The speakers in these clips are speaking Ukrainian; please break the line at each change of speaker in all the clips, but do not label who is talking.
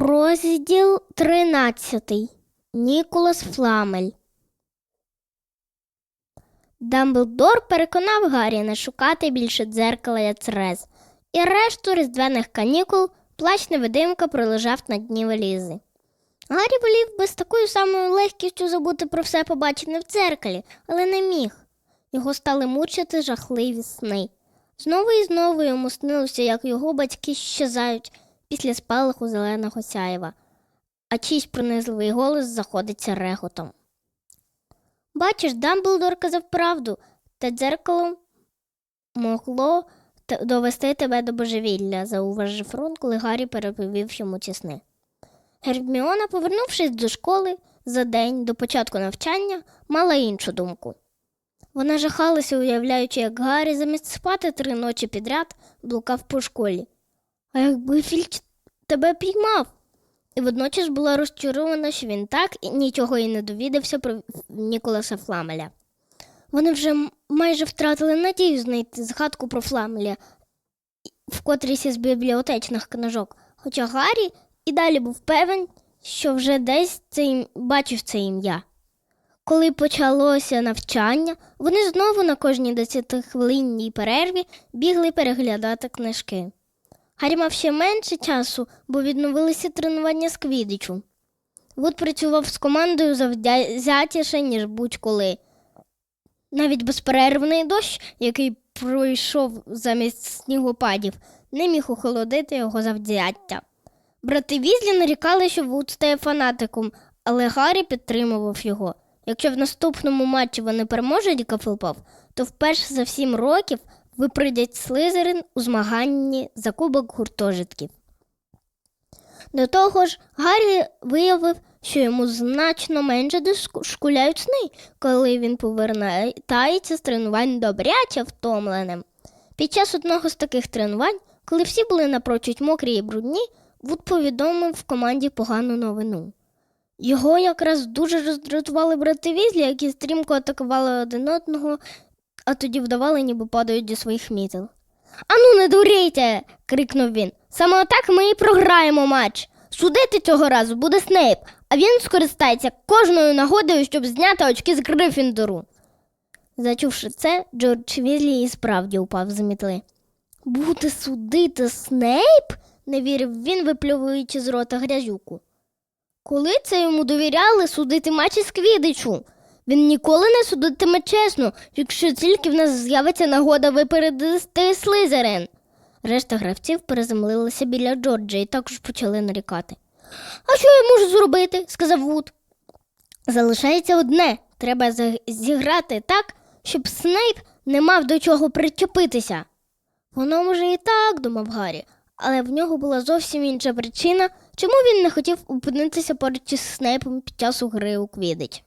Розділ 13. Ніколас Фламель. Дамблдор переконав Гаррі не шукати більше дзеркала Яцрез, і решту різдвяних канікул плащ невидимка пролежав на дні валізи. Гаррі волів би з такою самою легкістю забути про все побачене в дзеркалі, але не міг. Його стали мучити жахливі сни. Знову і знову йому снилося, як його батьки щезають після спалаху зеленого сяєва, а чийсь пронизливий голос заходиться реготом. Бачиш, Дамблдор казав правду, та дзеркало могло довести тебе до божевілля, зауважив Рон, коли Гаррі переповів йому ці сни. Герміона, повернувшись до школи за день до початку навчання, мала іншу думку. Вона жахалася, уявляючи, як Гаррі замість спати три ночі підряд блукав по школі. А якби Фільч тебе піймав? І водночас була розчарована, що він так і нічого і не довідався про Ніколаса Фламеля. Вони вже майже втратили надію знайти згадку про Фламеля в котрійсь із бібліотечних книжок, хоча Гаррі і далі був певен, що вже десь це бачив це ім'я. Коли почалося навчання, вони знову на кожній десятихвилинній перерві бігли переглядати книжки. Гаррі мав ще менше часу, бо відновилися тренування з квідичу. Вуд працював з командою завзятіше, ніж будь-коли. Навіть безперервний дощ, який пройшов замість снігопадів, не міг охолодити його завзяття. Брати Візлі нарікали, що Вуд стає фанатиком, але Гаррі підтримував його. Якщо в наступному матчі вони переможуть Гафлпав, то вперше за сім років виприйдять Слизерин у змаганні за кубок гуртожитків. До того ж, Гаррі виявив, що йому значно менше дошкуляють сни, коли він повертається з тренувань добряче втомленим. Під час одного з таких тренувань, коли всі були напрочуть мокрі і брудні, Вуд повідомив команді погану новину. Його якраз дуже роздратували брати Візлі, які стрімко атакували один одного, а тоді вдавали, ніби падають зі своїх мітел. Ану, не дурійте. крикнув він. Саме отак ми і програємо матч. Судити цього разу буде Снейп, а він скористається кожною нагодою, щоб зняти очки з Грифіндору. Зачувши це, Джордж Візлі і справді упав з мітли. Буде судити Снейп? не вірив він, випльовуючи з рота грязюку. Коли це йому довіряли судити матчі з Квідичу? Він ніколи не судитиме чесно, якщо тільки в нас з'явиться нагода випередити Слизерин. Решта гравців переземлилися біля Джорджа і також почали нарікати. А що я можу зробити? сказав Вуд. Залишається одне треба зіграти так, щоб Снейп не мав до чого причепитися. Воно може і так, думав Гаррі, але в нього була зовсім інша причина, чому він не хотів опинитися поруч із Снейпом під час гри у Квідич.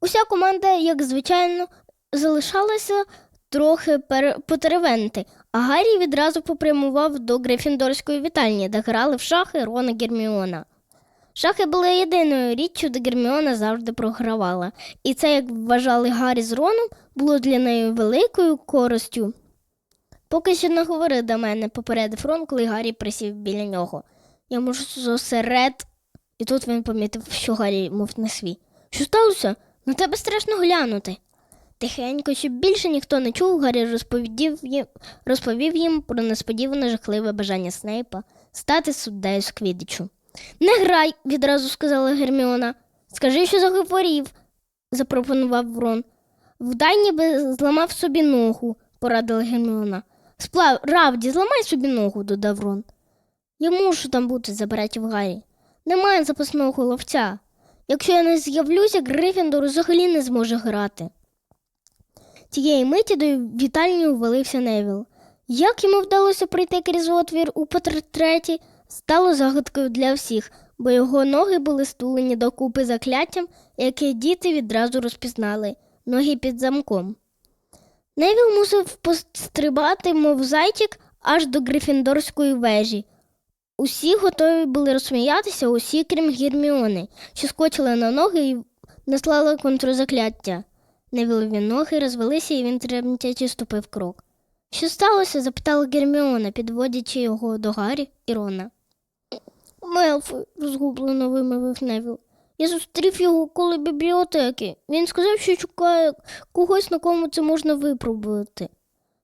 Уся команда, як звичайно, залишалася трохи пер... потеревенти, а Гаррі відразу попрямував до Грифіндорської вітальні, де грали в шахи Рон і Герміона. Шахи були єдиною річчю, де Герміона завжди програвала, і це, як вважали Гаррі з Роном, було для неї великою користю. Поки що не говори до мене, попередив Рон, коли Гаррі присів біля нього. Я можу зосеред. І тут він помітив, що Гаррі, мов не свій. Що сталося? На тебе страшно глянути. Тихенько, щоб більше ніхто не чув, Гаррі розповідів їм, розповів їм про несподіване жахливе бажання Снейпа стати суддею з Квідичу. Не грай, відразу сказала Герміона. Скажи, що захворів, запропонував Рон. Вдай ніби зламав собі ногу, порадила Герміона. Справді, зламай собі ногу, додав Рон. Я мушу там бути за братів Гаррі. Немає запасного ловця. Якщо я не з'явлюся, Грифіндор взагалі не зможе грати. Тієї миті до вітальні увалився Невіл. Як йому вдалося пройти крізь отвір у портреті, стало загадкою для всіх, бо його ноги були стулені докупи закляттям, яке діти відразу розпізнали ноги під замком. Невіл мусив пострибати, мов зайчик, аж до Грифіндорської вежі. Усі готові були розсміятися, усі, крім Герміони, що скочили на ноги і наслали контрзакляття. Невілові ноги розвелися, і він тремтячи ступив крок. Що сталося? запитала Герміона, підводячи його до Гаррі і Рона. Мелфой, розгублено вимовив Невіл. Я зустрів його коло бібліотеки. Він сказав, що шукає когось, на кому це можна випробувати.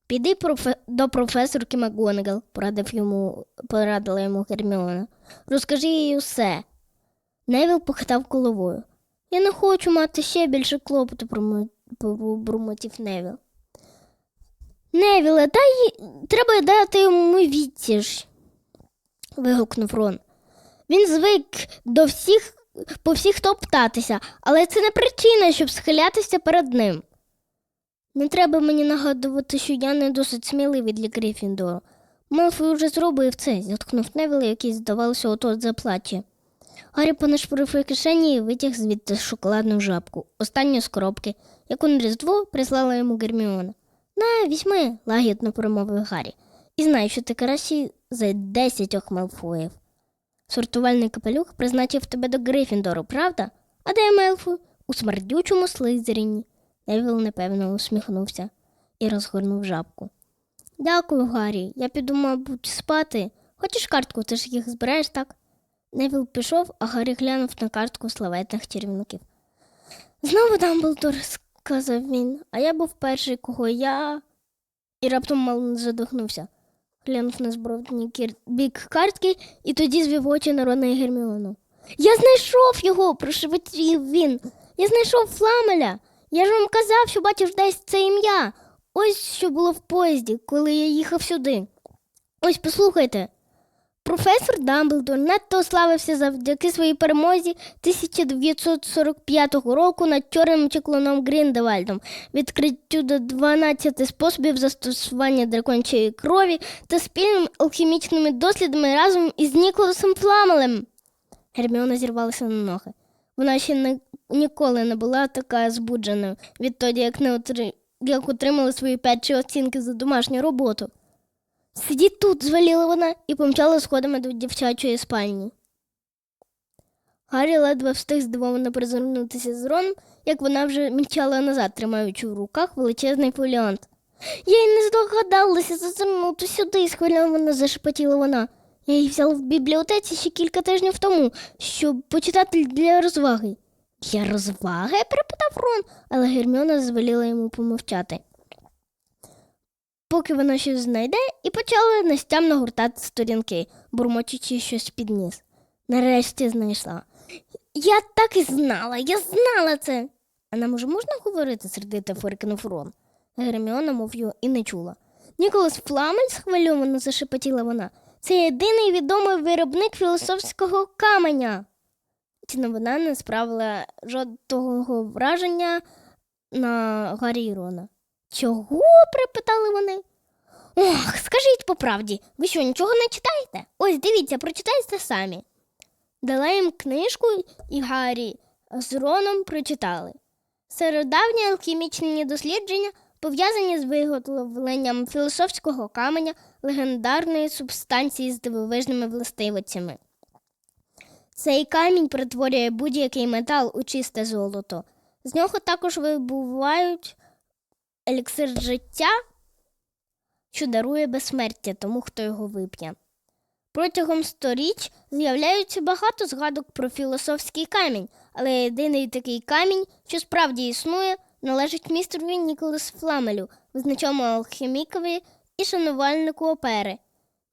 Піди профе... до професорки МакГонагал, порадив йому, порадила йому Герміона. Розкажи їй усе. Невіл похитав головою. Я не хочу мати ще більше клопоту, пробурмотів Невіл. Невіле, дай треба дати йому відсіж. вигукнув Рон. Він звик до всіх по всіх топтатися, але це не причина, щоб схилятися перед ним. Не треба мені нагадувати, що я не досить сміливий для Грифіндору. Мелфой уже зробив це, зіткнув Невіл, який, здавалося, от-от заплаче. Гаррі понашпорив кишені і витяг звідти шоколадну жабку, останню з коробки, яку на Різдво прислала йому Герміона. На, візьми, лагідно промовив Гаррі. І знай, що ти кращий за десятьох Мелфоїв. Сортувальний капелюх призначив тебе до Грифіндору, правда? А де Мелфой? У смердючому слизеріні. Невіл непевно усміхнувся і розгорнув жабку. Дякую, Гаррі. Я піду, мабуть, спати. Хочеш картку, ти ж їх збираєш, так? Невіл пішов, а Гаррі глянув на картку славетних чарівників. Знову Дамблдор, сказав він, а я був перший, кого я. І раптом мало не задохнувся. Глянув на збродні кір... бік картки і тоді звів очі на Рона і Герміону. Я знайшов його, прошепотів він. Я знайшов Фламеля. Я ж вам казав, що бачив десь це ім'я. Ось що було в поїзді, коли я їхав сюди. Ось послухайте. Професор Дамблдор надто славився завдяки своїй перемозі 1945 року над чорним чеклуном Гріндевальдом, відкриттю до 12 способів застосування дракончої крові та спільними алхімічними дослідами разом із Ніколасом Фламелем. Герміона зірвалася на ноги. Вона ще не, ніколи не була така збудженою відтоді, як, не отри... як отримала свої перші оцінки за домашню роботу. Сидіть тут, звеліла вона і помчала сходами до дівчачої спальні. Гаррі ледве встиг здивовано призирнутися з Роном, як вона вже мчала назад, тримаючи в руках величезний фоліант. Я й не здогадалася зазирнути сюди, схвильовано зашепотіла вона. Я її взяла в бібліотеці ще кілька тижнів тому, щоб почитати для розваги. Для розваги? перепитав Рон, але Герміона звеліла йому помовчати. Поки вона щось знайде, і почала нестямно гуртати сторінки, бурмочучи щось під ніс. Нарешті знайшла. Я так і знала, я знала це. А нам уже можна говорити, сердито фиркнув Рон. Герміона, мов його, і не чула. Ніколас Фламель, схвильовано зашепотіла вона. Це єдиний відомий виробник філософського каменя. Ця новина не справила жодного враження на Гаррі і Рона. Чого? припитали вони. Ох, скажіть по правді, ви що, нічого не читаєте? Ось дивіться, прочитайте самі. Дала їм книжку, і Гаррі з Роном прочитали. Стародавні алхімічні дослідження пов'язані з виготовленням філософського каменя легендарної субстанції з дивовижними властивостями. Цей камінь перетворює будь-який метал у чисте золото. З нього також вибувають еліксир життя, що дарує безсмертя тому, хто його вип'є. Протягом сторіч з'являються багато згадок про філософський камінь, але єдиний такий камінь, що справді існує, належить містеру Ніколас Фламелю, визначому алхімікові і шанувальнику опери.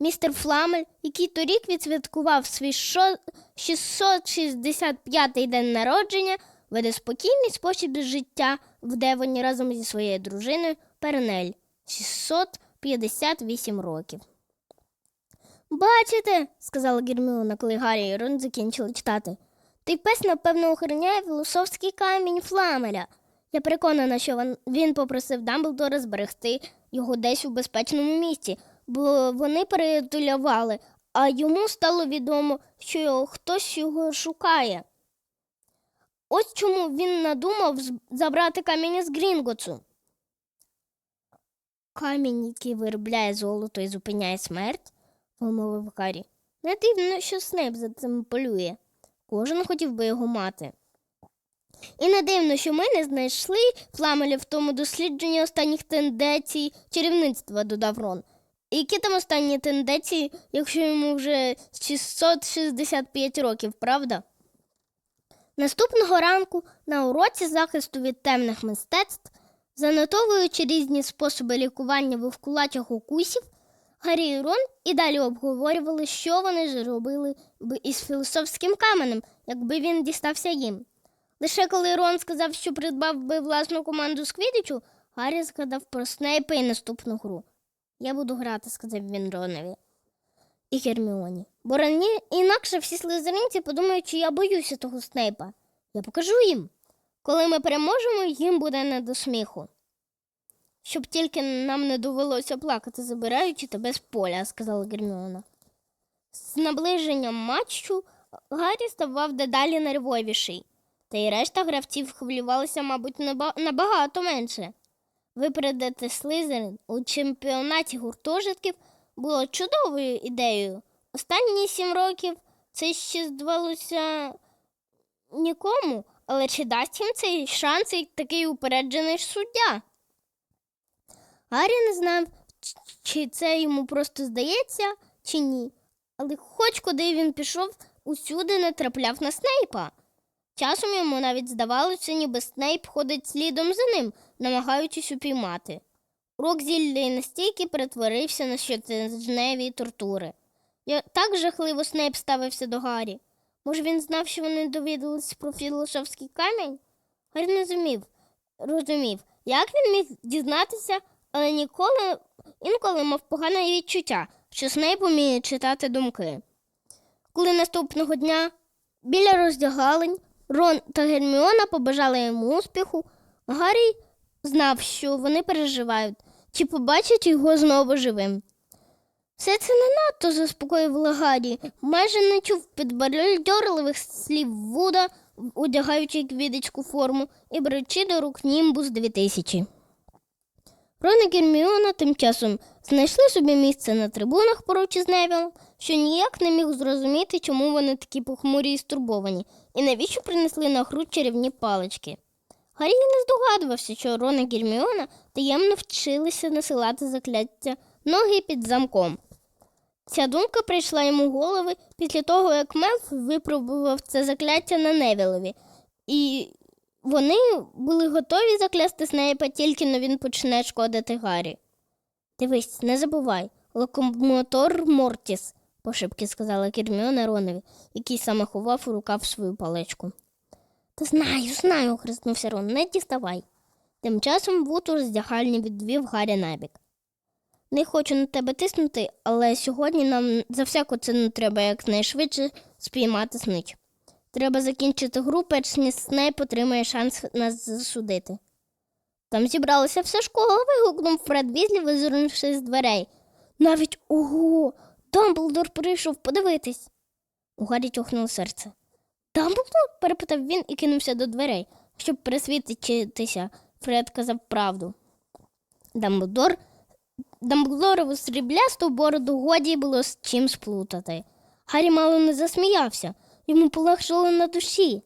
Містер Фламель, який торік відсвяткував свій шо- 665-й день народження, веде спокійний спосіб життя в Девоні разом зі своєю дружиною Пернель 658 років. Бачите, сказала Герміона, коли Гаррі і Рон закінчили читати. Той пес, напевно, охороняє філософський камінь Фламеля. Я переконана, що він попросив Дамблдора зберегти його десь у безпечному місці, бо вони перетулювали, а йому стало відомо, що хтось його шукає. Ось чому він надумав забрати камінь із Грінготсу. Камінь, який виробляє золото і зупиняє смерть, вимовив Гаррі. Не дивно, що Снейп за цим полює. Кожен хотів би його мати. І не дивно, що ми не знайшли фламеля в тому дослідженні останніх тенденцій чарівництва, додав Рон. Які там останні тенденції, якщо йому вже 665 років, правда? Наступного ранку на уроці захисту від темних мистецтв, занотовуючи різні способи лікування вовкулачих укусів, Гаррі і Рон і далі обговорювали, що вони ж робили б із філософським каменем, якби він дістався їм. Лише коли Рон сказав, що придбав би власну команду з Квідичу, Гаррі згадав про Снейпа і наступну гру. Я буду грати, сказав він Ронові і Герміоні. Бо рані інакше всі слизеринці подумають, що я боюся того Снейпа. Я покажу їм. Коли ми переможемо, їм буде не до сміху. Щоб тільки нам не довелося плакати, забираючи тебе з поля, сказала Герміона. З наближенням матчу Гаррі ставав дедалі нервовіший, та й решта гравців хвилювалися, мабуть, набагато менше. Випередити Слизерин у чемпіонаті гуртожитків було чудовою ідеєю. Останні сім років це ще здавалося нікому, але чи дасть їм цей шанс і такий упереджений суддя? Гаррі не знав, чи це йому просто здається, чи ні. Але хоч куди він пішов, усюди не трапляв на Снейпа. Часом йому навіть здавалося, ніби Снейп ходить слідом за ним, намагаючись упіймати. Урок зілля і настільки перетворився на щотижневі тортури. Я так жахливо Снейп ставився до Гаррі. Може, він знав, що вони довідалися про філософський камінь? Гаррі не зумів, розумів, як він міг дізнатися, але ніколи інколи мав погане відчуття, що Снейп уміє читати думки. Коли наступного дня біля роздягалень Рон та Герміона побажали йому успіху, Гаррі знав, що вони переживають, чи побачать його знову живим. Все це не надто заспокоювало Гаррі, майже не чув підбадьорливих слів Вуда, одягаючи квідичку форму і беручи до рук Німбус 2000. Рон і Герміона тим часом знайшли собі місце на трибунах поруч із Невілом, що ніяк не міг зрозуміти, чому вони такі похмурі і стурбовані, і навіщо принесли на гру чарівні палички. Гаррі не здогадувався, що Рон і Герміона таємно вчилися насилати закляття ноги під замком. Ця думка прийшла йому в голови після того, як Мелф випробував це закляття на Невілові, і вони були готові заклясти Снейпа, тільки но він почне шкодити Гаррі. Дивись, не забувай, локомотор Мортіс, пошепки сказала Герміона Ронові, який саме ховав у рукав свою паличку. Та знаю, знаю, хреснувся Рон, не діставай. Тим часом Вуд у роздягальні відвів Гаррі набік. Не хочу на тебе тиснути, але сьогодні нам за всяку ціну треба якнайшвидше спіймати снич. Треба закінчити гру, перш ніж Снейп отримає шанс нас засудити. Там зібралася вся школа, вигукнув Фред Візлі, визирнувши з дверей. Навіть ого, Дамблдор прийшов подивитись. У Гаррі тьохнуло серце. Дамблдор? перепитав він і кинувся до дверей. Щоб присвітитися, Фред казав правду. Дамблдор Дамблдорову сріблясту бороду годі було з чим сплутати. Гаррі мало не засміявся, йому полегшило на душі.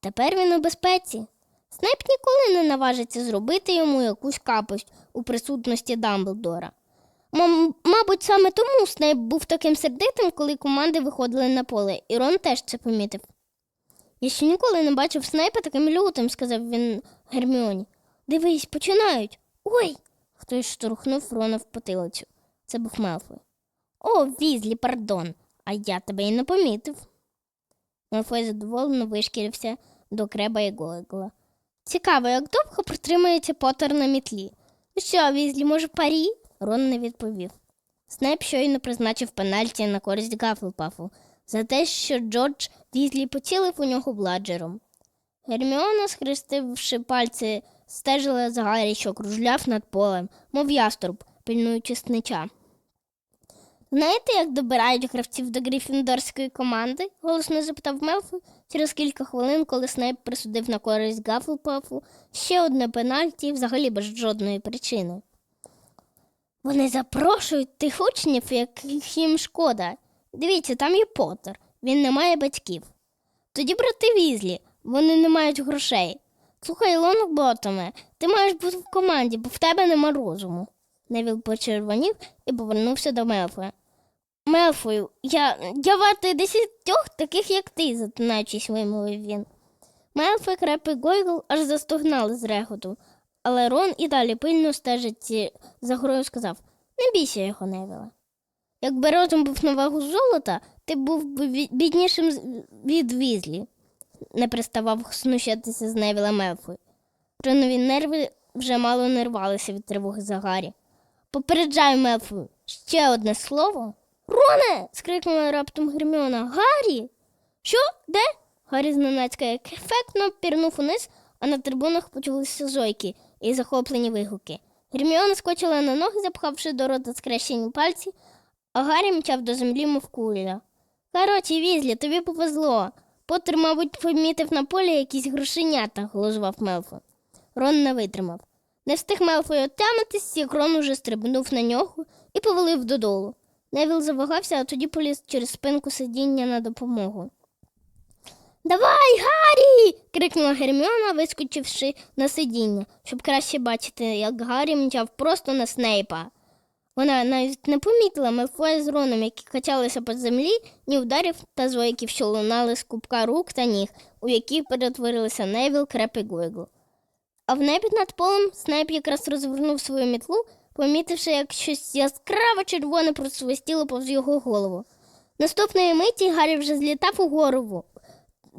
Тепер він у безпеці. Снейп ніколи не наважиться зробити йому якусь капость у присутності Дамблдора. Мам- мабуть, саме тому Снейп був таким сердитим, коли команди виходили на поле, і Рон теж це помітив. Я ще ніколи не бачив Снейпа таким лютим, сказав він Герміоні. Дивись, починають. Ой. Хтось штурхнув Рона в потилицю. Це був Мелфой. О, візлі, пардон, а я тебе і не помітив. Мелфой задоволено вишкірився до креба і Гойгла. Цікаво, як довго протримається Поттер на мітлі. Ну що, візлі, може, парі? Рон не відповів. Снайп щойно призначив пенальті на користь Гафлпафу за те, що Джордж Візлі поцілив у нього бладжером. Герміона, схрестивши пальці, стежила за Гаррі, що кружляв над полем, мов яструб, пильнуючи снича. Знаєте, як добирають гравців до грифіндорської команди? голосно запитав Мелфой через кілька хвилин, коли Снейп присудив на користь Гафлпафу ще одне пенальті, взагалі без жодної причини. Вони запрошують тих учнів, яких їм шкода. Дивіться, там є Поттер, він не має батьків. Тоді брати Візлі, вони не мають грошей. Слухай, Лонгботоме, ти маєш бути в команді, бо в тебе нема розуму. Невіл почервонів і повернувся до Мелфоя. Мелфою, я, я вартий десятьох таких, як ти, затинаючись, вимовив він. Мелфой, Креп і Гойгл аж застогнали з реготу, але Рон і далі пильно стежить за грою сказав Не бійся його, Невіла. Якби розум був на вагу золота, ти був би біднішим від візлі, не приставав знущатися з Невіла Мелфой. Ронові нерви вже мало не рвалися від тривоги за Гаррі. Попереджаю Мелфою, ще одне слово. Роне. скрикнула раптом Герміона. Гаррі. Що? Де? Гаррі зненацька як ефектно пірнув униз, а на трибунах почулися зойки і захоплені вигуки. Герміона скочила на ноги, запхавши до рота скрещені пальці, а Гаррі мчав до землі, мов куля. Короче, візлі, тобі повезло. Поттер, мабуть, помітив на полі якісь грошенята, голосував Мелфой. Рон не витримав. Не встиг Мелфой отямитись, як Рон уже стрибнув на нього і повалив додолу. Невіл завагався, а тоді поліз через спинку сидіння на допомогу. Давай, Гаррі. крикнула Герміона, вискочивши на сидіння, щоб краще бачити, як Гаррі мчав просто на Снейпа. Вона навіть не помітила Мелфоя з Роном, які качалися по землі, ні ударів та зойків, що лунали з кубка рук та ніг, у які перетворилися Невіл, Креп і Гойгл. А в небі над полем Снейп якраз розвернув свою мітлу, помітивши, як щось яскраво червоне просвистіло повз його голову. Наступної миті Гаррі вже злітав угору,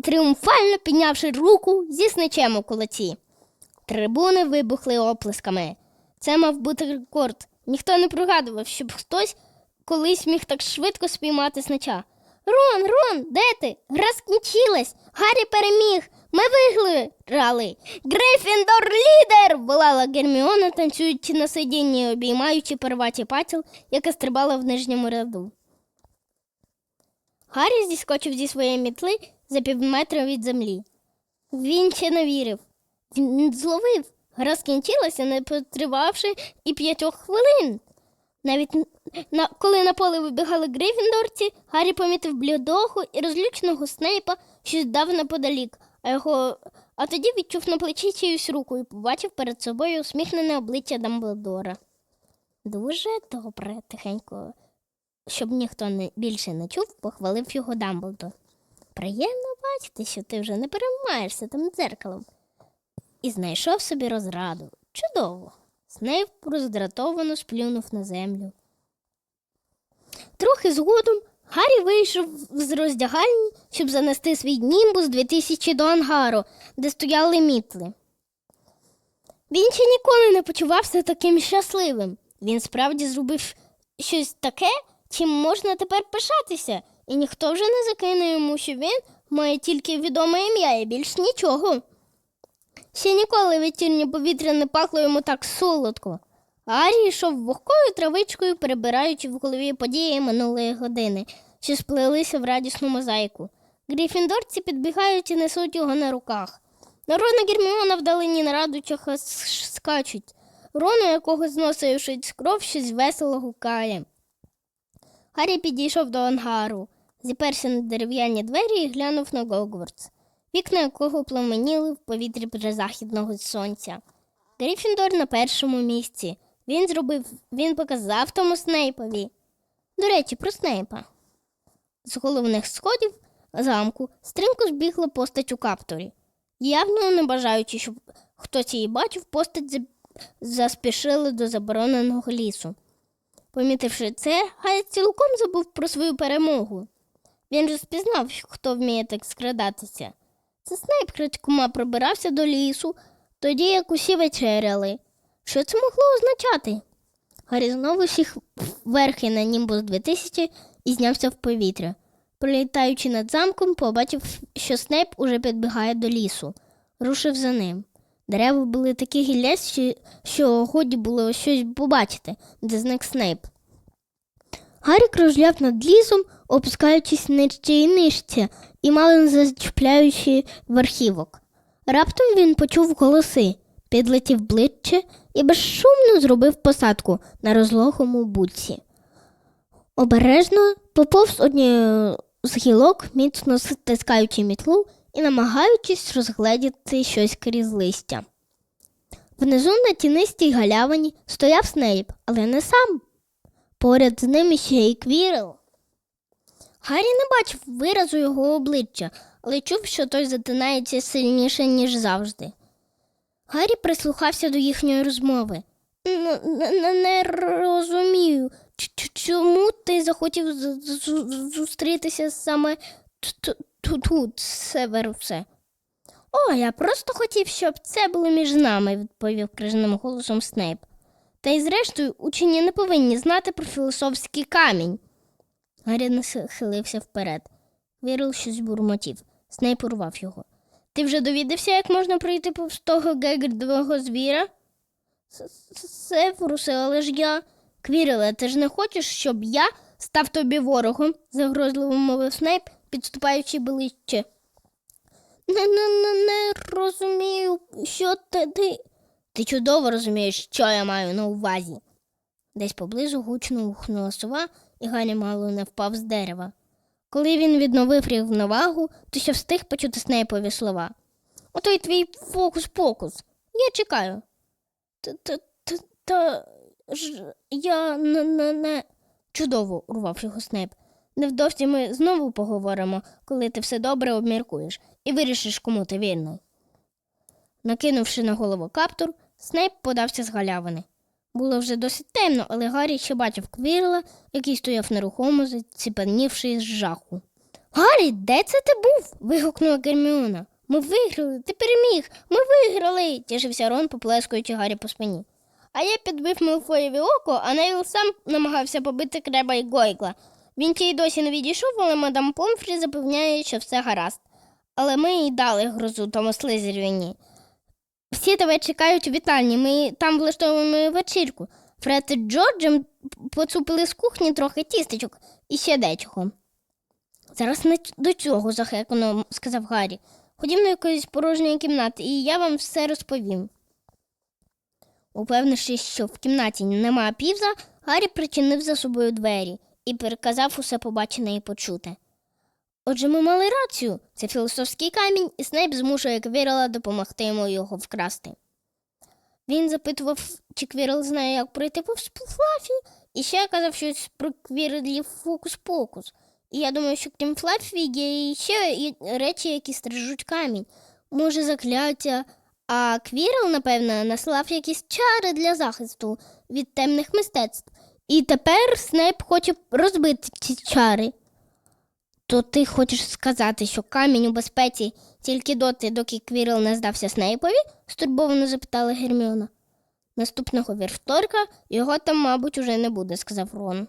тріумфально піднявши руку зі сничем у кулаці. Трибуни вибухли оплесками. Це мав бути рекорд. Ніхто не пригадував, щоб хтось колись міг так швидко спіймати снича. Рон, Рон, де ти? Гра скінчилась. Гаррі переміг. Ми виграли. Грифіндор лідер! волала Герміона, танцюючи на сидінні, обіймаючи перваті патіл, яка стрибала в нижньому ряду. Гаррі зіскочив зі своєї мітли за півметра від землі. Він ще не вірив. Він зловив. Гра скінчилася, не потривавши і п'ятьох хвилин. Навіть на, коли на поле вибігали грифіндорці, Гаррі помітив блідого і розлюченого Снейпа, що здав неподалік, а його а тоді відчув на плечі чиюсь руку і побачив перед собою усміхнене обличчя Дамблдора. Дуже добре, тихенько, щоб ніхто не, більше не чув, похвалив його Дамблдор. Приємно бачити, що ти вже не переймаєшся тим дзеркалом. І знайшов собі розраду. Чудово. Снейп роздратовано сплюнув на землю. Трохи згодом Гаррі вийшов з роздягальні, щоб занести свій німбус 2000 до ангару, де стояли мітли. Він ще ніколи не почувався таким щасливим. Він справді зробив щось таке, чим можна тепер пишатися, і ніхто вже не закине йому, що він має тільки відоме ім'я і більш нічого. Ще ніколи вечірнє повітря не пахло йому так солодко. Арі йшов вогкою травичкою, перебираючи в голові події минулої години, що сплелися в радісну мозаїку. Гріфіндорці підбігають і несуть його на руках. Народ на Герміона вдалині на радучах скачуть. Рону, якого зносившить кров, щось весело гукає. Гаррі підійшов до ангару, зіперся на дерев'яні двері і глянув на Гогвардс, вікна якого пламеніли в повітрі західного сонця. Грифіндор на першому місці. Він зробив, він показав тому Снейпові. До речі, про Снейпа. З головних сходів замку стрімко збігла постать у каптурі. Явно не бажаючи, щоб хтось її бачив, постать за- заспішили до забороненого лісу. Помітивши це, Гай цілком забув про свою перемогу. Він же спізнав, хто вміє так скрадатися. Це Снейп крадькома пробирався до лісу, тоді як усі вечеряли. Що це могло означати? Гаррі знову сів верхи на Німбус 2000 і знявся в повітря. Пролітаючи над замком, побачив, що Снейп уже підбігає до лісу. Рушив за ним. Дерева були такі гіллясті, що годі було щось побачити, де зник Снейп. Гаррі кружляв над лісом, опускаючись нижче і нижче, і мало не зачіпляючи верхівок. Раптом він почув голоси, підлетів ближче і безшумно зробив посадку на розлогому буці. Обережно поповз однією з гілок, міцно стискаючи мітлу і намагаючись розгледіти щось крізь листя. Внизу на тінистій галявині стояв Снейп, але не сам. Поряд з ним ще й Квірел. Гаррі не бачив виразу його обличчя, але чув, що той затинається сильніше, ніж завжди. Гаррі прислухався до їхньої розмови. «Н- н- н- Не розумію, чому ти захотів зустрітися саме тут, Северусе? О, я просто хотів, щоб це було між нами, відповів крижаним голосом Снейп. Та й зрештою учені не повинні знати про філософський камінь. Гаррі нахилився вперед. Вірил щось бурмотів. Снейп урвав його. Ти вже довідався, як можна пройти повз того гегердового звіра? С- с- але ж я. Квіреле, ти ж не хочеш, щоб я став тобі ворогом? загрозливо мовив Снейп, підступаючи ближче. Не, не, не, не розумію, що ти, ти. Ти чудово розумієш, що я маю на увазі. Десь поблизу гучно ухнула сова, і Гаррі мало не впав з дерева. Коли він відновив рівновагу, то ще встиг почути Снейпові слова. Ото й твій фокус-покус. Я чекаю. Та, ж я не. Чудово, урвав його Снейп. Невдовзі ми знову поговоримо, коли ти все добре обміркуєш і вирішиш, кому ти вільний. Накинувши на голову каптур, Снейп подався з галявини. Було вже досить темно, але Гаррі ще бачив Квірла, який стояв нерухомо, заціпанівши з жаху. Гаррі, де це ти був? вигукнула Герміона. Ми виграли, ти переміг, ми виграли, тішився Рон, поплескуючи Гаррі по спині. А я підбив Мелфоєві око, а Невіл сам намагався побити креба і Гойгла. Він ті й досі не відійшов, але мадам Помфрі запевняє, що все гаразд. Але ми й дали грозу тому слизерівні. Всі тебе чекають у вітальні, ми там влаштовуємо вечірку. Фред і Джорджем поцупили з кухні трохи тістечок і ще дечого. Зараз не до цього, захекано сказав Гаррі. Ходім до якоїсь порожньої кімнати, і я вам все розповім. Упевнившись, що в кімнаті нема півза, Гаррі причинив за собою двері і переказав усе побачене і почуте. Отже, ми мали рацію. Це філософський камінь, і Снейп змушує Квірела допомогти йому його вкрасти. Він запитував, чи Квірел знає, як пройти повз Флафі, і ще казав щось про Квірлів фокус-покус. І я думаю, що крім Флафі є ще речі, які стережуть камінь. Може, закляття. А Квірел, напевно, наслав якісь чари для захисту від темних мистецтв. І тепер Снейп хоче розбити ці чари. То ти хочеш сказати, що камінь у безпеці тільки доти, доки Квірл не здався Снейпові? стурбовано запитала Герміона. Наступного вівторка його там, мабуть, уже не буде, сказав Рон.